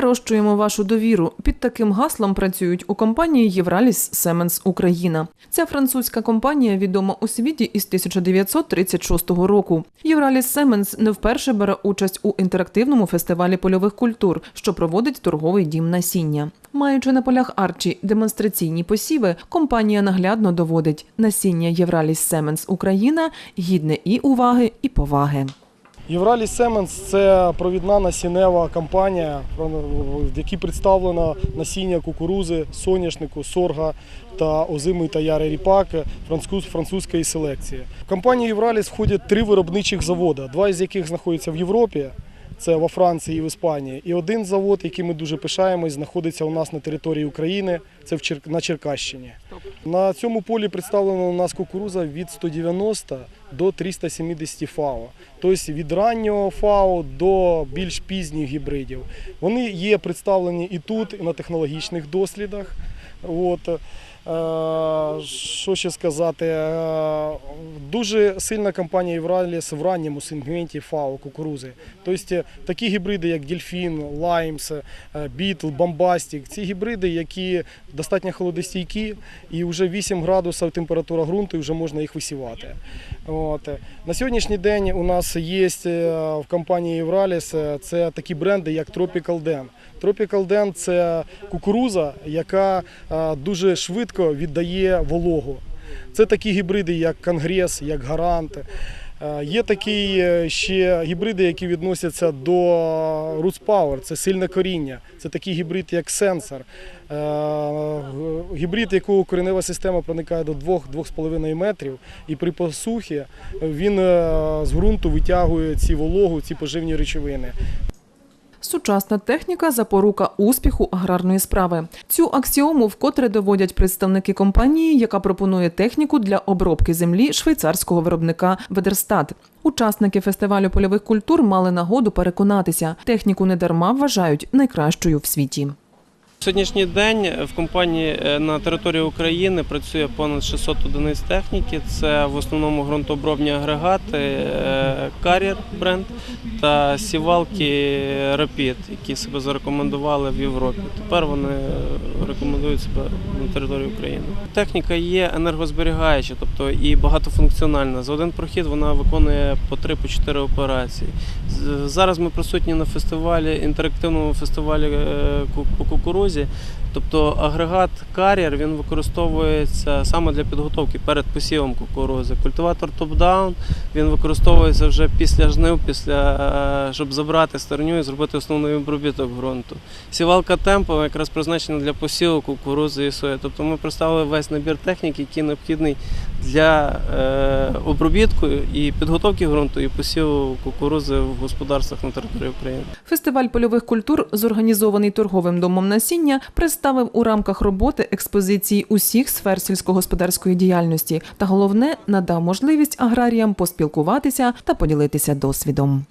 Вирощуємо вашу довіру. Під таким гаслом працюють у компанії Євраліс Семенс Україна. Ця французька компанія відома у світі із 1936 року. Євраліс Семенс не вперше бере участь у інтерактивному фестивалі польових культур, що проводить торговий дім насіння. Маючи на полях Арчі демонстраційні посіви, компанія наглядно доводить насіння Євраліс Семенс Україна гідне і уваги, і поваги. Євраліс Семенс це провідна насіннева компанія, в якій представлено насіння кукурузи, соняшнику, сорга та озимий та ярий ріпак француз, французької селекції. В компанію Євраліс входять три виробничих заводи, два із яких знаходяться в Європі. Це во Франції і в Іспанії. І один завод, який ми дуже пишаємось, знаходиться у нас на території України. Це на Черкащині. На цьому полі представлена у нас кукуруза від 190 до 370 ФАО. Тобто від раннього ФАО до більш пізніх гібридів. Вони є представлені і тут, і на технологічних дослідах. От. Е, Що ще сказати? Е, Дуже сильна компанія Євраліс в ранньому сегменті ФАО кукурузи. Тобто такі гібриди, як Дельфін, Лаймс, е, Бітл, Бомбастік, ці гібриди, які достатньо холодостійкі, і вже 8 градусів температура ґрунту, і вже можна їх висівати. От. На сьогоднішній день у нас є в компанії Євраліс це такі бренди, як Tropical Den. Tropical Den – це кукуруза, яка е, дуже швидко віддає вологу. Це такі гібриди, як Конгрес, як Гарант. Е, Є такі е, ще гібриди, які відносяться до Roots Power, це сильне коріння. Це такий гібрид, як сенсор. Гібрид, якого коренева система проникає до 2-2,5 метрів, і при посухі він з ґрунту витягує ці вологу, ці поживні речовини. Сучасна техніка запорука успіху аграрної справи. Цю аксіому вкотре доводять представники компанії, яка пропонує техніку для обробки землі швейцарського виробника Ведерстат. Учасники фестивалю польових культур мали нагоду переконатися, техніку недарма вважають найкращою в світі. Сьогоднішній день в компанії е, на території України працює понад 600 одиниць техніки. Це в основному ґрунтообробні агрегати, е, кар'єр бренд та сівалки Rapid, які себе зарекомендували в Європі. Тепер вони рекомендують себе на території України. Техніка є енергозберігаюча, тобто і багатофункціональна. За один прохід вона виконує по 3-4 операції. Зараз ми присутні на фестивалі, інтерактивному фестивалі е, ку- по кукурузі. Тобто агрегат кар'єр він використовується саме для підготовки перед посівом кукурузи. Культиватор топ-даун він використовується вже після жнив, після, е, щоб забрати стерню і зробити основний обробіток ґрунту. Сівалка темпо якраз призначена для посіву кукурузи і сої. Тобто ми представили весь набір техніки, який необхідний для е, обробітку і підготовки ґрунту і посіву кукурузи в господарствах на території України. Фестиваль польових культур, зорганізований торговим домом насіння, представив у рамках роботи експозиції усіх сфер сільськогосподарської діяльності та головне надав можливість аграріям поспілкуватися та поділитися досвідом.